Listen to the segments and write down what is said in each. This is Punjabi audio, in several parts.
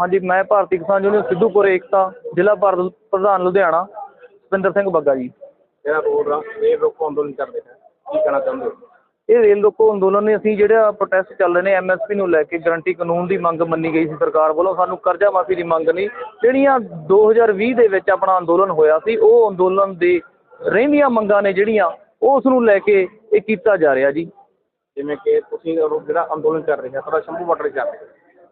ਹਾਂਜੀ ਮੈਂ ਭਾਰਤੀ ਕਿਸਾਨ ਯੂਨੀਅਨ ਸਿੱਧੂਪੁਰ ਏਕਤਾ ਜ਼ਿਲ੍ਹਾ ਭਾਰਤ ਪ੍ਰਧਾਨ ਲੁਧਿਆਣਾ ਸਤਿੰਦਰ ਸਿੰਘ ਬੱਗਾ ਜੀ। ਜਿਹੜਾ ਰੋਡ ਰਾ ਇਹ ਰੋਕੋ ਅੰਦੋਲਨ ਚੱਲ ਰਿਹਾ ਹੈ ਕੀ ਕਹਿਣਾ ਚਾਹੁੰਦੇ ਹੋ? ਇਹ ਰੇਲ ਰੋਕੋ ਅੰਦੋਲਨ ਨੇ ਅਸੀਂ ਜਿਹੜਾ ਪ੍ਰੋਟੈਸਟ ਚੱਲ ਰਹੇ ਨੇ ਐਮਐਸਪੀ ਨੂੰ ਲੈ ਕੇ ਗਰੰਟੀ ਕਾਨੂੰਨ ਦੀ ਮੰਗ ਮੰਨੀ ਗਈ ਸੀ ਸਰਕਾਰ ਵੱਲੋਂ ਸਾਨੂੰ ਕਰਜ਼ਾ ਮਾਫੀ ਦੀ ਮੰਗ ਨਹੀਂ। ਜਿਹੜੀਆਂ 2020 ਦੇ ਵਿੱਚ ਆਪਣਾ ਅੰਦੋਲਨ ਹੋਇਆ ਸੀ ਉਹ ਅੰਦੋਲਨ ਦੇ ਰਹਿੰਦੀਆਂ ਮੰਗਾਂ ਨੇ ਜਿਹੜੀਆਂ ਉਸ ਨੂੰ ਲੈ ਕੇ ਇਹ ਕੀਤਾ ਜਾ ਰਿਹਾ ਜੀ। ਜਿਵੇਂ ਕਿ ਤੁਸੀਂ ਜਿਹੜਾ ਅੰਦੋਲਨ ਚੱਲ ਰਿਹਾ ਤੁਹਾਡਾ ਸ਼ੰਭੂ ਬਾਰਡਰ ਚੱਲ ਰਿਹਾ।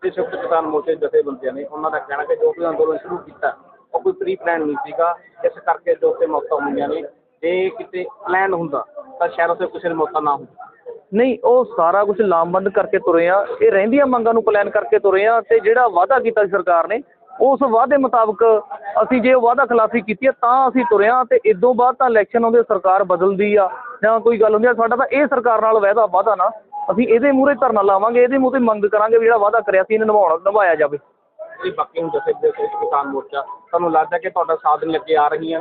ਤੇ ਸੰਯੁਕਤ ਕਿਸਾਨ ਮੋਰਚੇ ਜਥੇਬੰਦੀਆਂ ਨੇ, ਉਹਨਾਂ ਦਾ ਕਹਿਣਾ ਕਿ ਜੋ ਵੀ ਅੰਦੋਲਨ ਸ਼ੁਰੂ ਕੀਤਾ, ਉਹ ਕੋਈ ਪ੍ਰੀ ਪਲਾਨ ਨਹੀਂ ਸੀਗਾ, ਇਸ ਕਰਕੇ ਜੋ ਤੇ ਮੌਤਾਂ ਹੋਈਆਂ ਨੇ, ਜੇ ਕਿਤੇ ਪਲਾਨ ਹੁੰਦਾ, ਤਾਂ ਸ਼ਾਇਦ ਉੱਥੇ ਕਿਸੇ ਮੌਤਾਂ ਨਾ ਹੁੰਦੀ ਨਹੀਂ, ਉਹ ਸਾਰਾ ਕੁਝ ਲਾਮਬੰਦ ਕਰਕੇ ਤੁਰੇ ਆ, ਇਹ ਰਹਿੰਦੀਆਂ ਮੰਗਾਂ ਨੂੰ ਪਲਾਨ ਕਰਕੇ ਤੁਰੇ ਆ, ਤੇ ਜਿਹੜਾ ਵਾਅਦਾ ਕੀਤਾ ਸੀ ਸਰਕਾਰ ਨੇ, ਉਸ ਵਾਅਦੇ ਮੁਤਾਬਕ ਅਸੀਂ ਜੇ ਉਹ ਵਾਅਦਾ ਖਿਲਾਫੀ ਕੀਤੀ ਹੈ ਤਾਂ ਅਸੀਂ ਤੁਰੇ ਆ, ਤੇ ਇਦੋਂ ਬਾਅਦ ਤਾਂ ਇਲੈਕਸ਼ਨ ਆਉਂਦੇ, ਸਰਕਾਰ ਬਦਲਦੀ ਆ, ਜਾਂ ਕੋਈ ਗੱਲ ਹੁੰਦੀ ਆ, ਸਾਡਾ ਤਾਂ ਇਹ ਸਰਕਾਰ ਨਾਲ ਵਾਅਦਾ ਵਾਅਦਾ ਨਾ ਅਸੀਂ ਇਹਦੇ ਮੂਹਰੇ ਧਰਨਾ ਲਾਵਾਂਗੇ ਇਹਦੇ ਮੂਹਰੇ ਮੰਗ ਕਰਾਂਗੇ ਵੀ ਜਿਹੜਾ ਵਾਅਦਾ ਕਰਿਆ ਸੀ ਇਹਨੂੰ ਨਿਭਾਉਣਾ ਨਿਭਾਇਆ ਜਾਵੇ। ਇਹ ਬਾਕੀ ਹੁਣ ਜਥੇ ਕਿਸਾਨ ਮੋਰਚਾ ਤੁਹਾਨੂੰ ਲੱਗਦਾ ਕਿ ਤੁਹਾਡਾ ਸਾਥ ਨਹੀਂ ਲੱਗੇ ਆ ਰਹੀਆਂ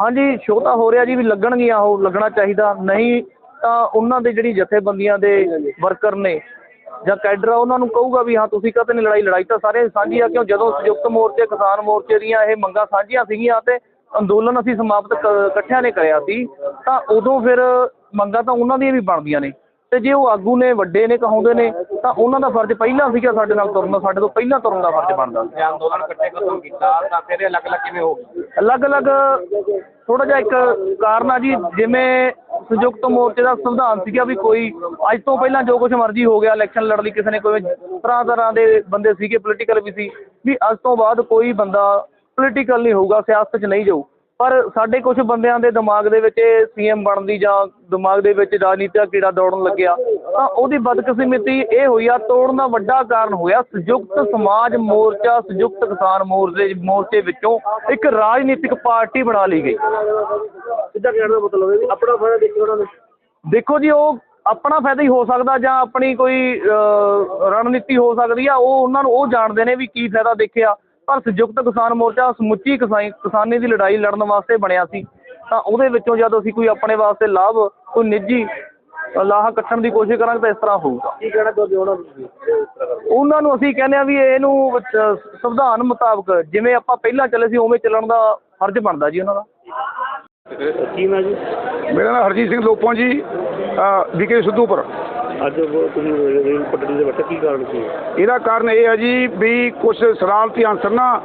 ਹਾਂਜੀ ਸ਼ੋਅ ਤਾਂ ਹੋ ਰਿਹਾ ਜੀ ਵੀ ਲੱਗਣਗੀਆਂ ਉਹ ਲੱਗਣਾ ਚਾਹੀਦਾ। ਨਹੀਂ ਤਾਂ ਉਹਨਾਂ ਦੇ ਜਿਹੜੀ ਜਥੇਬੰਦੀਆਂ ਦੇ ਵਰਕਰ ਨੇ ਜਾਂ ਕੈਡਰ ਆ ਉਹਨਾਂ ਨੂੰ ਕਹੂਗਾ ਵੀ ਹਾਂ ਤੁਸੀਂ ਕਾਹਤੇ ਨਹੀਂ ਲੜਾਈ ਲੜਾਈ ਤਾਂ ਸਾਰੇ ਸਾਂਝੀ ਆ ਕਿਉਂ ਜਦੋਂ ਸੰਯੁਕਤ ਮੋਰਚੇ ਕਿਸਾਨ ਮੋਰਚੇ ਦੀਆਂ ਇਹ ਮੰਗਾਂ ਸਾਂਝੀਆਂ ਸੀਗੀਆਂ ਤੇ ਅੰਦੋਲਨ ਅਸੀਂ ਸਮਾਪਤ ਇਕੱਠਿਆਂ ਨੇ ਕਰਿਆ ਸੀ ਤਾਂ ਉਦੋਂ ਫਿਰ ਮੰਗਾਂ ਤਾਂ ਉਹਨਾਂ ਦੀਆਂ ਵੀ ਬਣਦੀਆਂ ਨੇ। ਤੇ ਜੇ ਉਹ ਆਗੂ ਨੇ ਵੱਡੇ ਨੇ ਕਹਾਉਂਦੇ ਨੇ ਤਾਂ ਉਹਨਾਂ ਦਾ ਫਰਜ਼ ਪਹਿਲਾਂ ਸੀਗਾ ਸਾਡੇ ਨਾਲ ਤੁਰਨ ਦਾ ਸਾਡੇ ਤੋਂ ਪਹਿਲਾਂ ਤੁਰਨ ਦਾ ਫਰਜ਼ ਬਣਦਾ। ਸੀ ਜੇ ਅੰਦੋਲਨ ਇਕੱਠੇ ਖਤਮ ਕੀਤਾ ਤਾਂ ਫਿਰ ਇਹ ਅਲੱਗ-ਅਲੱਗ ਕਿਵੇਂ ਹੋ ਗਈ? ਅਲੱਗ-ਅਲੱਗ ਥੋੜਾ ਜਿਹਾ ਇੱਕ ਕਾਰਨ ਆ ਜੀ ਜਿਵੇਂ ਸੰਯੁਕਤ ਮੋਰਚੇ ਦਾ ਸੰਵਿਧਾਨ ਸੀਗਾ ਵੀ ਕੋਈ ਅੱਜ ਤੋਂ ਪਹਿਲਾਂ ਜੋ ਕੁਝ ਮਰਜ਼ੀ ਹੋ ਗਿਆ ਇਲੈਕਸ਼ਨ ਲੜ ਲਈ ਕਿਸੇ ਨੇ ਕੋਈ ਤਰ੍ਹਾਂ ਤਰ੍ਹਾਂ ਦੇ ਬੰਦੇ ਸੀਗੇ ਪੋਲੀਟੀਕਲ ਵੀ ਸੀ ਵੀ ਅੱਜ ਤੋਂ ਬਾਅਦ ਕੋਈ ਬੰਦਾ ਪੋਲੀਟੀਕਲ ਨਹੀਂ ਹੋਊਗਾ ਸਿਆਸਤ 'ਚ ਨਹੀਂ ਜਾਊ। ਪਰ ਸਾਡੇ ਕੁਝ ਬੰਦਿਆਂ ਦੇ ਦਿਮਾਗ ਦੇ ਵਿੱਚ ਸੀਐਮ ਬਣਨ ਦੀ ਜਾਂ ਦਿਮਾਗ ਦੇ ਵਿੱਚ ਰਾਜਨੀਤਿਕ ਕੀੜਾ ਦੌੜਨ ਲੱਗਿਆ ਤਾਂ ਉਹਦੀ ਬਦਕਿਸਮਤੀ ਇਹ ਹੋਈ ਆ ਤੋੜਨ ਦਾ ਵੱਡਾ ਕਾਰਨ ਹੋਇਆ ਸੰਯੁਕਤ ਸਮਾਜ ਮੋਰਚਾ ਸੰਯੁਕਤ ਕਿਸਾਨ ਮੋਰਚੇ ਮੋਰਚੇ ਵਿੱਚੋਂ ਇੱਕ ਰਾਜਨੀਤਿਕ ਪਾਰਟੀ ਬਣਾ ਲਈ ਗਈ। ਸਿੱਧਾ ਕਹਿਣ ਦਾ ਮਤਲਬ ਹੈ ਵੀ ਆਪਣਾ ਫਾਇਦਾ ਦੇਖੀ ਉਹਨਾਂ ਨੇ। ਦੇਖੋ ਜੀ ਉਹ ਆਪਣਾ ਫਾਇਦਾ ਹੀ ਹੋ ਸਕਦਾ ਜਾਂ ਆਪਣੀ ਕੋਈ ਅਹ, ਰਣਨੀਤੀ ਹੋ ਸਕਦੀ ਆ ਉਹ ਉਹਨਾਂ ਨੂੰ ਉਹ ਜਾਣਦੇ ਨੇ ਵੀ ਕੀ ਫਾਇਦਾ ਦੇਖਿਆ। ਪਰ ਸੰਯੁਕਤ ਕਿਸਾਨ ਮੋਰਚਾ ਸਮੁੱਚੀ ਕਿਸਾਈ ਕਿਸਾਨੀ ਦੀ ਲੜਾਈ ਲੜਨ ਵਾਸਤੇ ਬਣਿਆ ਸੀ। ਤਾਂ ਉਹਦੇ ਵਿੱਚੋਂ ਜਦ ਅਸੀਂ ਕੋਈ ਆਪਣੇ ਵਾਸਤੇ ਲਾਭ ਕੋਈ ਨਿੱਜੀ ਲਾਹਾ ਕੱਟਣ ਦੀ ਕੋਸ਼ਿਸ਼ ਕਰਾਂਗੇ ਤਾਂ ਇਸ ਤਰ੍ਹਾਂ ਹੋਊਗਾ। ਕੀ ਕਹਿਣਾ ਚਾਹੁੰਦੇ ਉਹਨਾਂ ਨੂੰ? ਉਹਨਾਂ ਨੂੰ ਅਸੀਂ ਕਹਿੰਦੇ ਆ ਵੀ ਇਹਨੂੰ ਸੰਵਿਧਾਨ ਮੁਤਾਬਕ ਜਿਵੇਂ ਆਪਾਂ ਪਹਿਲਾਂ ਚੱਲੇ ਸੀ ਉਵੇਂ ਚੱਲਣ ਦਾ ਫਰਜ਼ ਬਣਦਾ ਜੀ ਉਹਨਾਂ ਦਾ। ਕੀ ਨਾ ਜੀ? ਮੇਰਾ ਨਾਮ ਹਰਜੀਤ ਸਿੰਘ ਲੋਪੋਂ ਜੀ ਵਿਕੇ ਸਿੱਧੂਪੁਰ। ਅੱਜ ਉਹ ਤੁਸੀਂ ਰੇਲ ਪਟੜੀ ਦੇ ਬੈਠੇ ਕੀ ਕਾਰਨ ਸੀ? ਇਹਦਾ ਕਾਰਨ ਇਹ ਹੈ ਜੀ ਵੀ ਕੁਝ ਸਰਾਰਤੀ ਅਨਸਰ ਨਾ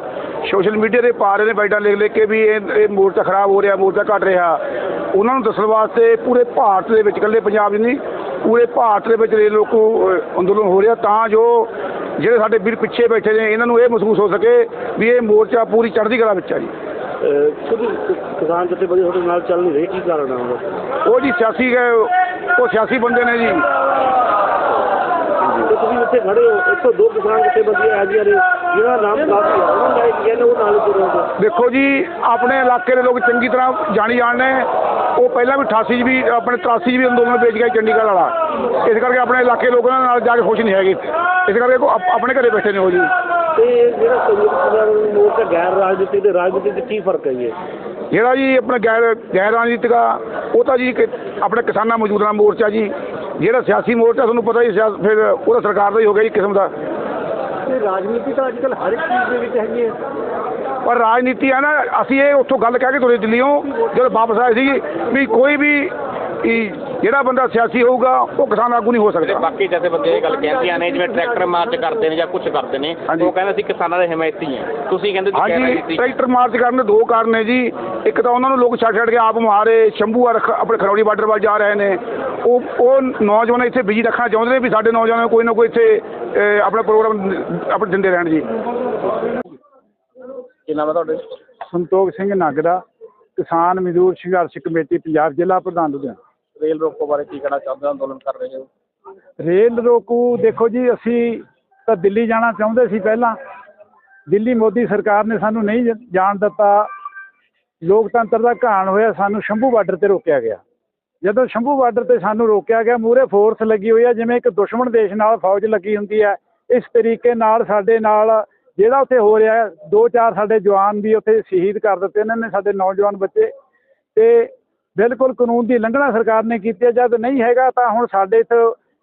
ਸੋਸ਼ਲ ਮੀਡੀਆ ਤੇ ਪਾ ਰਹੇ ਨੇ ਬਾਈਟਾਂ ਲਿਖ ਲਿਖ ਕੇ ਵੀ ਇਹ ਇਹ ਮੋਰਚਾ ਖਰਾਬ ਹੋ ਰਿਹਾ ਮੋਰਚਾ ਘਟ ਰਿਹਾ। ਉਹਨਾਂ ਨੂੰ ਦੱਸਣ ਵਾਸਤੇ ਪੂਰੇ ਭਾਰਤ ਦੇ ਵਿੱਚ, ਇਕੱਲੇ ਪੰਜਾਬ 'ਚ ਨਹੀਂ, ਪੂਰੇ ਭਾਰਤ ਦੇ ਵਿੱਚ ਰੇਲ ਰੋਕੋ ਅੰਦੋਲਨ ਹੋ ਰਿਹਾ ਤਾਂ ਜੋ ਜਿਹੜੇ ਸਾਡੇ ਵੀਰ ਪਿੱਛੇ ਬੈਠੇ ਨੇ, ਇਹਨਾਂ ਨੂੰ ਇਹ ਮਹਿਸੂਸ ਹੋ ਸਕੇ ਵੀ ਇਹ ਮੋਰਚਾ ਪੂਰੀ ਚੜ੍ਹਦੀ ਕਲਾ ਵਿੱਚ ਆ ਜੀ। ਖੁਦ ਕਿਸਾਨ ਜਥੇਬੰਦੀ ਤੁਹਾਡੇ ਨਾਲ ਚੱਲ ਨਹੀਂ ਰਹੀ ਕੀ ਕਾਰਨ ਆ ਉਹਦਾ? ਉਹ ਜੀ ਸਿਆਸੀ ਗਏ ਉਹ ਸਿਆਸੀ ਬੰਦੇ ਨੇ ਜੀ। ਤੇ ਤੁਸੀਂ ਉੱਥੇ ਖੜੇ ਹੋ 102 ਕਿਸਾਨ ਜਥੇਬੰਦੀਆਂ ਆ ਨੇ ਜਿਹਨਾਂ ਦਾ ਨਾਮ ਕਾਫੀ ਆ ਉਹਨਾਂ ਦਾ ਇੱਕ ਕਹਿੰਦੇ ਉਹ ਨਾਲ ਤੁਰੇ ਹੋ ਦੇਖੋ ਜੀ ਆਪਣੇ ਇਲਾਕੇ ਦੇ ਲੋਕ ਚੰਗੀ ਤਰ੍ਹਾਂ ਜਾਣੀ ਜਾਣਦੇ ਉਹ ਪਹਿਲਾਂ ਵੀ 88 'ਚ ਵੀ ਆਪਣੇ 83 'ਚ ਵੀ ਅੰਦੋਲਨ ਵੇਚ ਗਿਆ ਚੰਡੀਗੜ੍ਹ ਵਾਲਾ। ਇਸ ਕਰਕੇ ਆਪਣੇ ਇਲਾਕੇ ਲੋਕਾਂ ਨਾਲ ਜਾ ਕੇ ਖੁਸ਼ ਨਹੀਂ ਹੈਗੇ। ਇਸ ਕਰਕੇ ਉਹ ਆਪ- ਆਪਣੇ ਘਰੇ ਬੈਠੇ ਨੇ ਉਹ ਜੀ। ਤੇ ਜਿਹੜਾ ਸੰਯੁਕਤ ਗੈਰ ਰਾਜਨੀਤਿਕ ਤੇ ਰਾਜਨੀਤਿਕ ਚ ਕੀ ਫ਼ਰਕ ਹੈ ਜੀ ਜਿਹੜਾ ਜੀ ਆਪਣਾ ਗੈਰ ਗੈਰ ਰਾਜਨੀਤਿਕ ਆ ਉਹ ਤਾਂ ਜੀ ਕਿ- ਆਪਣੇ ਕਿਸਾਨਾਂ ਮਜ਼ਦੂਰਾਂ ਮੋਰਚਾ ਜੀ। ਜਿਹੜਾ ਸਿਆਸੀ ਮੋਰਚਾ ਤੁਹਾਨੂੰ ਪਤਾ ਹੀ ਸਿਆਸ ਫਿਰ ਉਹਦਾ ਸਰਕਾਰ ਦਾ ਹੀ ਹੋ ਗਿਆ ਜੀ ਕਿਸਮ ਦਾ। ਤੇ ਰਾਜਨੀਤੀ ਤਾਂ ਅੱਜ ਕੱਲ੍ਹ ਹਰ ਇੱਕ ਚੀਜ਼ ਦੇ ਵਿੱਚ ਹੈਗੀ ਹੈ। ਪਰ ਰਾਜਨੀਤੀ ਆ ਨਾ ਅਸੀਂ ਇਹ ਉੱਥੋਂ ਗੱਲ ਕਹਿ ਕੇ ਤੁਰੇ ਦਿੱਲੀੋਂ ਜਦੋਂ ਵਾਪਸ ਆਏ ਸੀ ਵੀ ਕੋਈ ਵੀ ਵੀ ਜਿਹੜਾ ਬੰਦਾ ਸਿਆਸੀ ਹੋਊਗਾ ਉਹ ਕਿਸਾਨ ਆਗੂ ਨਹੀਂ ਹੋ ਸਕਦਾ। ਬਾਕੀ ਜਥੇਬੰਦੀਆਂ ਇਹ ਗੱਲ ਕਹਿੰਦੀਆਂ ਨੇ ਜਿਵੇਂ ਟਰੈਕਟਰ ਮਾਰਚ ਕਰਦੇ ਨੇ ਜਾਂ ਕੁਝ ਕਰਦੇ ਨੇ ਹਾਂਜੀ। ਉਹ ਕਹਿੰਦੇ ਅਸੀਂ ਕਿਸਾਨਾਂ ਦੇ ਹਮਾਇਤੀ ਹਾਂ ਤੁਸੀਂ ਕਹਿੰਦੇ ਤੁਸੀਂ ਹਾਂਜੀ ਟਰੈਕਟਰ ਮਾਰਚ ਕਰਨ ਦੇ ਦੋ ਕਾਰਨ ਨੇ ਜੀ। ਇੱਕ ਤਾਂ ਉਹਨਾਂ ਨੂੰ ਲੋਕ ਛੱਡ ਛੱਡ ਕੇ ਆਪ ਮਾਰੇ ਸ਼ੰਭੂ ਆ ਰਖ- ਆਪਣੇ ਖਰੌੜੀ ਬਾਰਡਰ ਵੱਲ ਜਾ ਰਹੇ ਨੇ। ਉਹ ਉਹ ਨੌਜਵਾਨ ਇੱਥੇ ਬਿਜ਼ੀ ਰੱਖਣਾ ਚਾਹੁੰਦੇ ਨੇ ਵੀ ਸਾਡੇ ਨੌਜਵਾਨ ਕੋਈ ਨਾ ਕੋਈ ਇੱਥੇ ਅਹ, ਆਪਣਾ ਪ੍ਰੋਗਰਾਮ ਆਪਣੇ ਦਿੰਦੇ ਰਹਿਣ ਜੀ। ਕੀ ਨਾਮ ਹੈ ਤੁਹਾਡੇ? ਸੰਤੋਖ ਸਿੰਘ ਨਗਦਾ ਕਿਸਾਨ ਮਜ਼ਦੂਰ ਸੰਘਰਸ਼ ਕਮੇਟੀ ਪੰਜਾਬ ਜ਼ਿਲ੍ਹਾ ਪ੍ਰਧਾਨ ਲੁਧਿਆਣਾ। ਰੇਲ ਰੋਕੋ ਬਾਰੇ ਕੀ ਕਹਿਣਾ ਚਾਹੁੰਦੇ ਹੋ? ਅੰਦੋਲਨ ਕਰ ਰਹੇ ਹੋ। ਰੇਲ ਰੋਕੂ, ਦੇਖੋ ਜੀ, ਅਸੀਂ ਤਾਂ ਦਿੱਲੀ ਜਾਣਾ ਚਾਹੁੰਦੇ ਸੀ ਪਹਿਲਾਂ। ਦਿੱਲੀ ਮੋਦੀ ਸਰਕਾਰ ਨੇ ਸਾਨੂੰ ਨਹੀਂ ਜਾਣ ਦਿੱਤਾ। ਲੋਕਤੰਤਰ ਦਾ ਘਾਣ ਹੋਇਆ, ਸਾਨੂੰ ਸ਼ੰਭੂ ਬਾਰਡਰ ਤੇ ਰੋਕਿਆ ਗਿਆ। ਜਦੋਂ ਸ਼ੰਭੂ ਬਾਰਡਰ ਤੇ ਸਾਨੂੰ ਰੋਕਿਆ ਗਿਆ ਮੂਰੇ ਫੋਰਸ ਲੱਗੀ ਹੋਈ ਹੈ, ਜਿਵੇਂ ਇੱਕ ਦੁਸ਼ਮਣ ਦੇਸ਼ ਨਾਲ ਫੌਜ ਲੱਗੀ ਹੁੰਦੀ ਹੈ। ਇਸ ਤਰੀਕੇ ਨਾਲ ਸਾਡੇ ਨਾਲ ਜਿਹੜਾ ਉੱਥੇ ਹੋ ਰਿਹਾ ਦੋ ਚਾਰ ਸਾਡੇ ਜਵਾਨ ਵੀ ਉੱਥੇ ਸ਼ਹੀਦ ਕਰ ਦਿੱਤੇ ਇਹਨਾਂ ਨੇ ਸਾਡੇ ਨੌਜਵਾਨ ਬੱਚੇ। ਤੇ ਬਿਲਕੁਲ ਕਾਨੂੰਨ ਦੀ ਉਲੰਘਣਾ ਸਰਕਾਰ ਨੇ ਕੀਤੀ ਹੈ। ਜਦ ਨਹੀਂ ਹੈਗਾ ਤਾਂ ਹੁਣ ਸਾਡੇ ਇੱਥੇ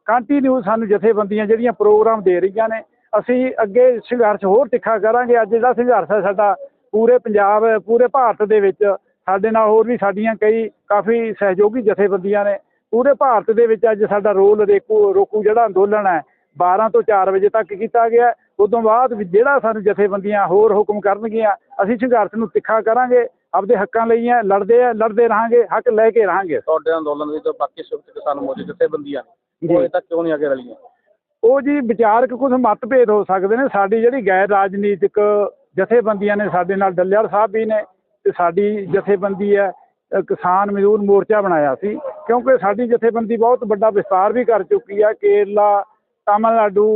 ਕੰਟੀਨਿਊ ਸਾਨੂੰ ਜਥੇਬੰਦੀਆਂ ਜਿਹੜੀਆਂ ਪ੍ਰੋਗਰਾਮ ਦੇ ਰਹੀਆਂ ਨੇ, ਅਸੀਂ ਅੱਗੇ ਸੰਘਰਸ਼ ਹੋਰ ਤਿੱਖਾ ਕਰਾਂਗੇ। ਅੱਜ ਜਿਹੜਾ ਸੰਘਰਸ਼ ਹੈ ਸਾਡਾ ਪੂਰੇ ਪੰਜਾਬ, ਪੂਰੇ ਭਾਰਤ ਦੇ ਵਿੱਚ, ਸਾਡੇ ਨਾਲ ਹੋਰ ਵੀ ਸਾਡੀਆਂ ਕਈ ਕਾਫੀ ਸਹਿਯੋਗੀ ਜਥੇਬੰਦੀਆਂ ਨੇ। ਪੂਰੇ ਭਾਰਤ ਦੇ ਵਿੱਚ ਅੱਜ ਸਾਡਾ ਰੋਲ ਰੇਕੂ, ਰੋਕੂ ਜਿਹੜਾ ਅੰਦੋਲਨ ਹੈ 12 ਤੋਂ 4 ਵਜੇ ਤੱਕ ਕੀਤਾ ਗਿਆ। ਉਦੋਂ ਬਾਅਦ ਵੀ ਜਿਹੜਾ ਸਾਨੂੰ ਜਥੇਬੰਦੀਆਂ ਹੋਰ ਹੁਕਮ ਕਰਨਗੀਆਂ, ਅਸੀਂ ਸੰਘਰਸ਼ ਨੂੰ ਤਿੱਖਾ ਕਰਾਂਗੇ। ਆਪਦੇ ਹੱਕਾਂ ਲਈ ਹੈ ਲੜਦੇ ਆ ਲੜਦੇ ਰਹਾਂਗੇ ਹੱਕ ਲੈ ਕੇ ਰਹਾਂਗੇ। ਤੁਹਾਡੇ ਅੰਦੋਲਨ ਵਿੱਚ ਬਾਕੀ ਸੰਯੁਕਤ ਕਿਸਾਨ ਮੋਰਚੇ ਜਥੇਬੰਦੀਆਂ ਨੇ। ਉਹ ਤੱਕ ਕਿਉਂ ਨਹੀਂ ਅੱਗੇ ਰਲੀਆਂ? ਉਹ ਜੀ ਵਿਚਾਰਕ ਕੁਝ ਮਤਭੇਦ ਹੋ ਸਕਦੇ ਨੇ। ਸਾਡੀ ਜਿਹੜੀ ਗੈਰ ਰਾਜਨੀਤਿਕ ਜਥੇਬੰਦੀਆਂ ਨੇ ਸਾਡੇ ਨਾਲ ਡੱਲੇਵਾਲ ਸਾਹਿਬ ਵੀ ਨੇ ਤੇ ਸਾਡੀ ਜਥੇਬੰਦੀ ਹੈ ਕਿਸਾਨ ਮਜ਼ਦੂਰ ਮੋਰਚਾ ਬਣਾਇਆ ਸੀ। ਕਿਉਂਕਿ ਸਾਡੀ ਜਥੇਬੰਦੀ ਬਹੁਤ ਵੱਡਾ ਵਿਸਤਾਰ ਵੀ ਕਰ ਚੁੱਕੀ ਹੈ। ਕੇਰਲਾ ਤਾਮਿਲਨਾਡੂ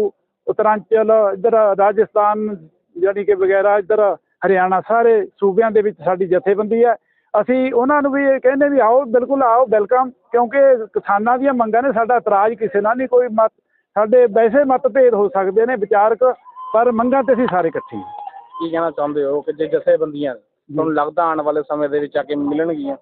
ਉੱਤਰਾਂਚਲ ਇੱਧਰ ਰਾਜਸਥਾਨ ਜਾਣੀ ਕਿ ਵਗੈਰਾ ਇੱਧਰ ਹਰਿਆਣਾ ਸਾਰੇ ਸੂਬਿਆਂ ਦੇ ਵਿੱਚ ਸਾਡੀ ਜਥੇਬੰਦੀ ਹੈ। ਅਸੀਂ ਉਹਨਾਂ ਨੂੰ ਵੀ ਇਹ ਕਹਿੰਦੇ ਵੀ ਆਓ ਬਿਲਕੁਲ ਆਓ ਵੈਲਕਮ ਕਿਉਂਕਿ ਕਿਸਾਨਾਂ ਦੀਆਂ ਮੰਗਾਂ ਨੇ ਸਾਡਾ ਇਤਰਾਜ਼ ਕਿਸੇ ਨਾਲ ਨਹੀਂ ਕੋਈ ਮਤ ਸਾਡੇ ਵੈਸੇ ਮਤਭੇਦ ਹੋ ਸਕਦੇ ਨੇ ਵਿਚਾਰਕ ਪਰ ਮੰਗਾਂ ਤੇ ਅਸੀਂ ਸਾਰੇ ਇਕੱਠੇ ਹਾਂ। ਕੀ ਕਹਿਣਾ ਚਾਹੁੰਦੇ ਹੋ ਕਿ ਜੇ ਜਥੇਬੰਦੀਆਂ ਤੁਹਾਨੂੰ ਲੱਗਦਾ ਆਉਣ ਵਾਲੇ ਸਮੇਂ ਦੇ ਵਿੱਚ ਆ ਕੇ ਮਿਲਣਗੀਆਂ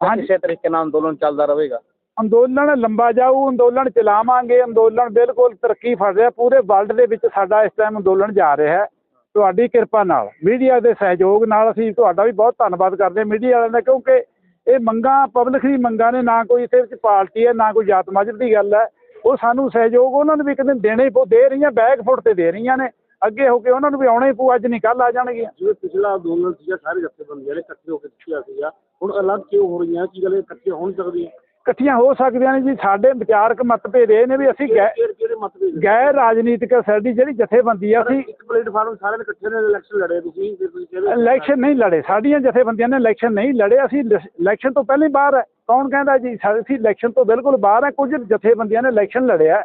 ਹਾਂਜੀ। ਕਿਸੇ ਤਰੀਕੇ ਨਾਲ ਅੰਦੋਲਨ ਚੱਲਦਾ ਰਹੇਗਾ? ਅੰਦੋਲਨ ਲੰਬਾ ਜਾਊ ਅੰਦੋਲਨ ਚਲਾਵਾਂਗੇ ਅੰਦੋਲਨ ਬਿਲਕੁਲ ਤਰੱਕੀ ਫੜ ਰਿਹਾ ਪੂਰੇ ਵਰਲਡ ਦੇ ਵਿੱਚ ਸਾਡਾ ਇਸ ਟਾਈਮ ਅੰਦੋਲਨ ਜਾ ਰਿਹਾ ਹੈ। ਤੁਹਾਡੀ ਕਿਰਪਾ ਨਾਲ, ਮੀਡੀਆ ਦੇ ਸਹਿਯੋਗ ਨਾਲ ਅਸੀਂ ਤੁਹਾਡਾ ਵੀ ਬਹੁਤ ਧੰਨਵਾਦ ਕਰਦੇ ਹਾਂ ਮੀਡੀਆ ਵਾਲਿਆਂ ਦਾ, ਕਿਉਂਕਿ ਇਹ ਮੰਗਾਂ ਪਬਲਿਕ ਦੀ ਮੰਗਾਂ ਨੇ ਨਾ ਕੋਈ ਇਹਦੇ ਵਿੱਚ ਪਾਰਟੀ ਹੈ, ਨਾ ਕੋਈ ਜਾਤ ਮਜ਼ਹਬ ਦੀ ਗੱਲ ਹੈ। ਉਹ ਸਾਨੂੰ ਸਹਿਯੋਗ ਉਹਨਾਂ ਨੂੰ ਵੀ ਇੱਕ ਦਿਨ ਦੇਣੇ ਹੀ ਪਊ, ਦੇ ਰਹੀਆਂ ਬੈਕ ਫੁੱਟ ਤੇ ਦੇ ਰਹੀਆਂ ਨੇ। ਅੱਗੇ ਹੋ ਕੇ ਉਹਨਾਂ ਨੂੰ ਵੀ ਆਉਣਾ ਹੀ ਪਊ, ਅੱਜ ਨਹੀਂ ਕੱਲ ਆ ਜਾਣਗੀਆਂ। ਜਿਵੇਂ ਪਿਛਲਾ ਅੰਦੋਲਨ ਸੀਗਾ, ਸਾਰੇ ਜਥੇਬੰਦੀਆਂ ਨੇ ਇਕੱਠੇ ਹੋ ਕੇ ਦਿੱਤੀਆਂ ਸੀਗਾ। ਹੁਣ ਅਲੱਗ ਕਿਉਂ ਹੋ ਰਹੀਆਂ? ਕੀ ਗੱਲ ਇਹ ਇਕੱਠੇ ਹੋਣ ਸਕਦੀਆਂ? ਇਕੱਠੀਆਂ ਹੋ ਸਕਦੀਆਂ ਨੇ ਜੀ ਸਾਡੇ ਵਿਚਾਰਕ ਮਤਭੇਦ ਇਹ ਨੇ ਵੀ ਅਸੀਂ ਕਿਹੜੇ ਮਤਭੇਦ ਗੈਰ ਰਾਜਨੀਤਿਕ ਸਾਡੀ ਜਿਹੜੀ ਜਥੇਬੰਦੀ ਆ ਅਸੀਂ ਇੱਕ ਪਲੇਟਫਾਰਮ ਸਾਰੇ ਨੇ ਇਕੱਠੇ ਨੇ ਇਲੈਕਸ਼ਨ ਲੜੇ ਤੁਸੀਂ ਫਿਰ ਤੁਸੀਂ ਕਹਿੰਦੇ ਇਲੈਕਸ਼ਨ ਨਹੀਂ ਲੜੇ ਸਾਡੀਆਂ ਜਥੇਬੰਦੀਆਂ ਨੇ ਇਲੈਕਸ਼ਨ ਨਹੀਂ ਲੜੇ ਅਸੀਂ ਇਲੈਕਸ਼ਨ ਤੋਂ ਪਹਿਲਾਂ ਹੀ ਬਾਹਰ ਹੈ ਕੌਣ ਕਹਿੰਦਾ ਜੀ ਸਾ- ਅਸੀਂ ਇਲੈਕਸ਼ਨ ਤੋਂ ਬਿਲਕੁਲ ਬਾਹਰ ਹੈ ਕੁਝ ਜਥੇਬੰਦੀਆਂ ਨੇ ਇਲੈਕਸ਼ਨ ਲੜਿਆ।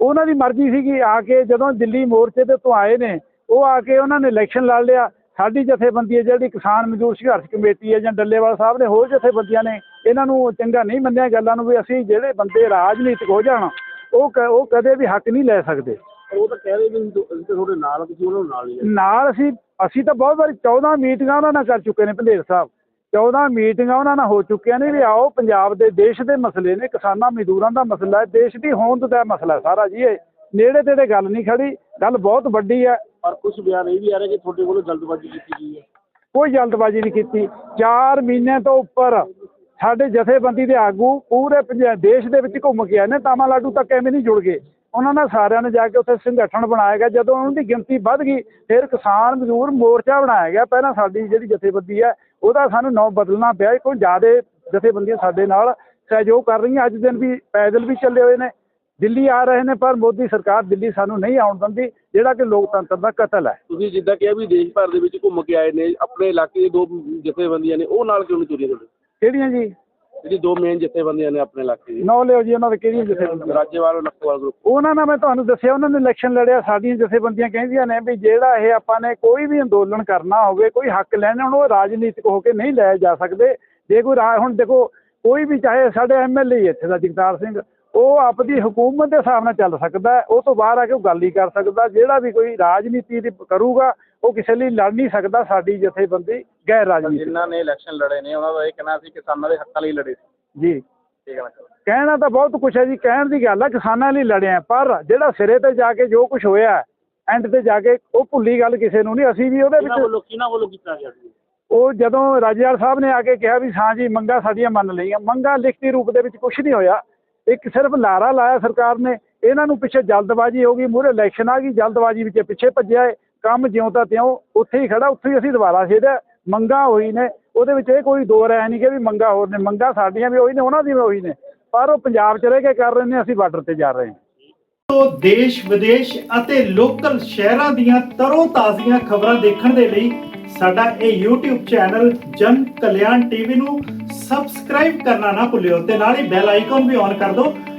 ਉਹਨਾਂ ਦੀ ਮਰਜ਼ੀ ਸੀਗੀ ਆ ਕੇ ਜਦੋਂ ਦਿੱਲੀ ਮੋਰਚੇ ਦੇ ਤੋਂ ਆਏ ਨੇ ਉਹ ਆ ਕੇ ਉਹਨਾਂ ਨੇ ਇਲੈਕਸ਼ਨ ਲੜ ਲਿਆ। ਸਾਡੀ ਜਥੇਬੰਦੀ ਹੈ ਜਿਹੜੀ ਕਿਸਾਨ ਮਜ਼ਦੂਰ ਸੰਘਰਸ਼ ਕਮੇਟੀ ਹੈ ਜਾਂ ਡੱਲੇਵਾਲ ਸਾਹਿਬ ਨੇ ਹੋਰ ਜਥੇਬੰਦੀਆਂ ਨੇ ਇਹਨਾਂ ਨੂੰ ਚੰਗਾ ਨਹੀਂ ਮੰਨਿਆ ਗੱਲਾਂ ਨੂੰ ਵੀ ਅਸੀਂ ਜਿਹੜੇ ਬੰਦੇ ਰਾਜਨੀਤਿਕ ਹੋ ਜਾਣ ਉਹ ਉਹ ਕਦੇ ਵੀ ਹੱਕ ਨਹੀਂ ਲੈ ਸਕਦੇ। ਪਰ ਉਹ ਤਾਂ ਕਹਿ ਰਹੇ ਵੀ ਅਸੀਂ ਤਾਂ ਤੁਹਾਡੇ ਨਾਲ ਆ, ਤੁਸੀਂ ਉਹਨਾਂ ਨੂੰ ਨਾਲ ਹੀ ਨਾਲ ਅਸੀਂ ਅਸੀਂ ਤਾਂ ਬਹੁਤ ਵਾਰੀ 14 ਮੀਟਿੰਗਾਂ ਉਹਨਾਂ ਨਾਲ ਕਰ ਚੁੱਕੇ ਨੇ ਭੰਦੇਰ ਸਾਹਿਬ। 14 ਮੀਟਿੰਗਾਂ ਉਹਨਾਂ ਨਾਲ ਹੋ ਚੁੱਕੀਆਂ ਨੇ ਵੀ ਆਓ ਪੰਜਾਬ ਦੇ ਦੇਸ਼ ਦੇ ਮਸਲੇ ਨੇ ਕਿਸਾਨਾਂ ਮਜ਼ਦੂਰਾਂ ਦਾ ਮਸਲਾ ਹੈ ਦੇਸ਼ ਦੀ ਹੋਂਦ ਦਾ ਮਸਲਾ ਸਾਰਾ ਜੀ ਇਹ। ਨੇੜੇ ਤੇੜੇ ਗੱਲ ਨਹੀਂ ਖੜੀ ਗੱਲ ਬਹੁਤ ਵੱਡੀ ਹੈ। ਪਰ ਕੁਝ ਬਿਆਨ ਇਹ ਵੀ ਆ ਰਿਹਾ ਕਿ ਤੁਹਾਡੇ ਵੱਲੋਂ ਜਲਦਬਾਜ਼ੀ ਕੀਤੀ ਗਈ ਹੈ। ਕੋਈ ਜਲਦਬਾਜ਼ੀ ਨਹੀਂ ਕੀਤੀ। 4 ਮਹੀਨੇ ਤੋਂ ਉੱਪਰ ਸਾਡੇ ਜਥੇਬੰਦੀ ਦੇ ਆਗੂ ਪੂਰੇ ਪੰਜਾਬ ਦੇਸ਼ ਦੇ ਵਿੱਚ ਘੁੰਮ ਕੇ ਆਏ ਨੇ, ਤਾਮਿਲਨਾਡੂ ਤੱਕ ਐਵੇਂ ਨਹੀਂ ਜੁੜ ਗਏ। ਉਹਨਾਂ ਨੇ ਸਾਰਿਆਂ ਨੇ ਜਾ ਕੇ ਉੱਥੇ ਸੰਗਠਨ ਬਣਾਇਆ ਗਿਆ। ਜਦੋਂ ਉਹਨਾਂ ਦੀ ਗਿਣਤੀ ਵੱਧ ਗਈ, ਫਿਰ ਕਿਸਾਨ ਮਜ਼ਦੂਰ ਮੋਰਚਾ ਬਣਾਇਆ ਗਿਆ। ਪਹਿਲਾਂ ਸਾਡੀ ਜਿਹੜੀ ਜਥੇਬੰਦੀ ਹੈ, ਉਹਦਾ ਸਾਨੂੰ ਨੌ ਬਦਲਣਾ ਪਿਆ। ਕੋਈ ਜ਼ਿਆਦਾ ਜਥੇਬੰਦੀਆਂ ਸਾਡੇ ਨਾਲ ਸਹਿਯੋਗ ਕਰ ਰਹੀਆਂ। ਅੱਜ ਦਿਨ ਵੀ ਪੈਦਲ ਵੀ ਚੱਲੇ ਹੋਏ ਨੇ। ਦਿੱਲੀ ਆ ਰਹੇ ਨੇ, ਪਰ ਮੋਦੀ ਸਰਕਾਰ ਦਿੱਲੀ ਸਾਨੂੰ ਨਹੀਂ ਆਉਣ ਦਿੰਦੀ, ਜਿਹੜਾ ਕਿ ਲੋਕਤੰਤਰ ਦਾ ਕਤਲ ਹੈ। ਤੁਸੀਂ ਜਿੱਦਾਂ ਕਿਹਾ ਵੀ ਦੇਸ਼ ਭਰ ਦੇ ਵਿੱਚ ਘੁੰਮ ਕੇ ਆਏ ਨੇ, ਆਪਣੇ ਇਲਾਕੇ ਦੇ ਦੋ ਜਥੇਬੰਦੀਆਂ ਨੇ, ਉਹ ਨਾਲ ਕਿਉਂ ਨਹੀਂ ਤੁਰੀਆਂ ਤੁਹਾਡੇ? ਕਿਹੜੀਆਂ ਜੀ? ਜਿਹੜੀ ਦੋ ਮੇਨ ਜਥੇਬੰਦੀਆਂ ਨੇ ਆਪਣੇ ਇਲਾਕੇ ਦੀ। ਨੌ ਲਿਓ ਜੀ ਉਹਨਾਂ ਦੇ ਕਿਹੜੀਆਂ ਜਥੇਬੰਦੀਆਂ? ਰਾਜੇਵਾਲ ਨਕਵਾਲ ਗਰੁੱਪ। ਉਹਨਾਂ ਨਾਲ ਮੈਂ ਤੁਹਾਨੂੰ ਦੱਸਿਆ ਉਹਨਾਂ ਨੇ ਇਲੈਕਸ਼ਨ ਲੜਿਆ ਸਾਡੀਆਂ ਜਥੇਬੰਦੀਆਂ ਕਹਿੰਦੀਆਂ ਨੇ ਵੀ ਜਿਹੜਾ ਇਹ ਆਪਾਂ ਨੇ ਕੋਈ ਵੀ ਅੰਦੋਲਨ ਕਰਨਾ ਹੋਵੇ ਕੋਈ ਹੱਕ ਲੈਣਾ ਹੁਣ ਉਹ ਰਾਜਨੀਤਿਕ ਹੋ ਕੇ ਨਹੀਂ ਲੈ ਜਾ ਸਕਦੇ। ਜੇ ਕੋਈ ਰਾ- ਹੁਣ ਦੇਖੋ ਕੋਈ ਵੀ ਚਾਹੇ ਸਾਡੇ ਐਮਐਲਏ ਇੱਥੇ ਦਾ ਜਗਤਾਰ ਸਿੰਘ ਉਹ ਆਪਦੀ ਹਕੂਮਤ ਦੇ ਹਿਸਾਬ ਨਾਲ ਚੱਲ ਸਕਦਾ। ਉਹ ਤੋਂ ਬਾਹਰ ਆ ਕੇ ਉਹ ਗੱਲ ਹੀ ਕਰ ਸਕਦਾ ਜਿਹੜਾ ਵੀ ਕੋਈ ਰਾਜਨੀਤੀ ਦੀ ਕਰੂਗਾ ਉਹ ਕਿਸੇ ਲਈ ਲੜ ਨਹੀਂ ਸਕਦਾ ਸਾਡੀ ਜਥੇਬੰਦੀ ਗੈਰ ਰਾਜਨੀਤਿਕ। ਜਿਨ੍ਹਾਂ ਨੇ ਇਲੈਕਸ਼ਨ ਲੜੇ ਨੇ ਉਹਨਾਂ ਦਾ ਇਹ ਕਹਿਣਾ ਸੀ ਕਿਸਾਨਾਂ ਦੇ ਹੱਕਾਂ ਲਈ ਲੜੇ ਸੀ। ਜੀ। ਕਹਿਣਾ ਚਾਹੁੰਦੇ ਕਹਿਣਾ ਤਾਂ ਬਹੁਤ ਕੁਛ ਹੈ ਜੀ ਕਹਿਣ ਦੀ ਗੱਲ ਹੈ ਕਿਸਾਨਾਂ ਲਈ ਲੜਿਆ ਪਰ ਜਿਹੜਾ ਸਿਰੇ ਤੇ ਜਾ ਕੇ ਜੋ ਕੁਝ ਹੋਇਆ ਐਂਡ ਤੇ ਜਾ ਕੇ ਉਹ ਭੁੱਲੀ ਗੱਲ ਕਿਸੇ ਨੂੰ ਨਹੀਂ ਅਸੀਂ ਵੀ ਉਹਦੇ ਵਿੱਚ ਵੱਲੋਂ ਕਿਹਨਾਂ ਵੱਲੋਂ ਕੀਤਾ ਗਿਆ ਸੀ? ਉਹ ਜਦੋਂ ਰਾਜੇਵਾਲ ਸਾਹਿਬ ਨੇ ਆ ਕੇ ਕਿਹਾ ਵੀ ਹਾਂ ਜੀ ਮੰਗਾਂ ਸਾਡੀਆਂ ਮੰਨ ਲਈਆਂ ਮੰਗਾਂ ਲਿਖਤੀ ਰੂਪ ਦੇ ਵਿੱਚ ਕੁਝ ਨਹੀਂ ਹੋਇਆ। ਇੱਕ ਸਿਰਫ ਲਾਰਾ ਲਾਇਆ ਸਰਕਾਰ ਨੇ ਇਹਨਾਂ ਨੂੰ ਪਿੱਛੇ ਜਲਦਬਾਜ਼ੀ ਹੋ ਗਈ ਮੂਹਰੇ ਇਲੈਕਸ਼ਨ ਆ ਗਈ ਜਲਦਬਾਜ਼ੀ ਵਿੱਚ ਪਿੱਛੇ ਭੱਜਿਆ ਏ ਕੰਮ ਜਿਉਂ ਤਿਉਂ ਉੱਥੇ ਹੀ ਖੜਾ, ਉੱਥੇ ਹੀ ਅਸੀਂ ਦੁਬਾਰਾ ਛੇੜਿਆ ਮੰਗਾਂ ਹੋਈ ਨੇ, ਉਹਦੇ ਵਿੱਚ ਇਹ ਕੋਈ ਦੋ ਰਾਇ ਨਹੀਂ ਕਿ ਵੀ ਮੰਗਾਂ ਹੋਰ ਨੇ, ਮੰਗਾਂ ਸਾਡੀਆਂ ਵੀ ਉਹੀ ਨੇ, ਉਹਨਾਂ ਦੀਆਂ ਵੀ ਉਹੀ ਨੇ, ਪਰ ਉਹ ਪੰਜਾਬ ਚ ਕੇ ਕਰ ਰਹੇ ਨੇ, ਅਸੀਂ ਬਾਰਡਰ ਤੇ ਜਾ ਰਹੇ ਹਾਂ। ਤੋਂ ਦੇਸ਼, ਵਿਦੇਸ਼ ਅਤੇ ਲੋਕਲ ਸ਼ਹਿਰਾਂ ਦੀਆਂ ਤਰੋ ਤਾਜ਼ੀਆਂ ਖਬਰਾਂ ਦੇਖਣ ਦੇ ਲਈ ਸਾਡਾ ਇਹ YouTube ਚੈਨਲ ਜਨ ਕਲਿਆਣ ਟੀਵੀ ਨੂੰ ਸਬਸਕ੍ਰਾਈਬ ਕਰਨਾ ਨਾ ਭੁੱਲਿਓ ਤੇ ਨਾਲ ਹੀ ਬੈਲ ਆਈਕਨ ਵੀ ਔਨ ਕਰ ਦਿਓ।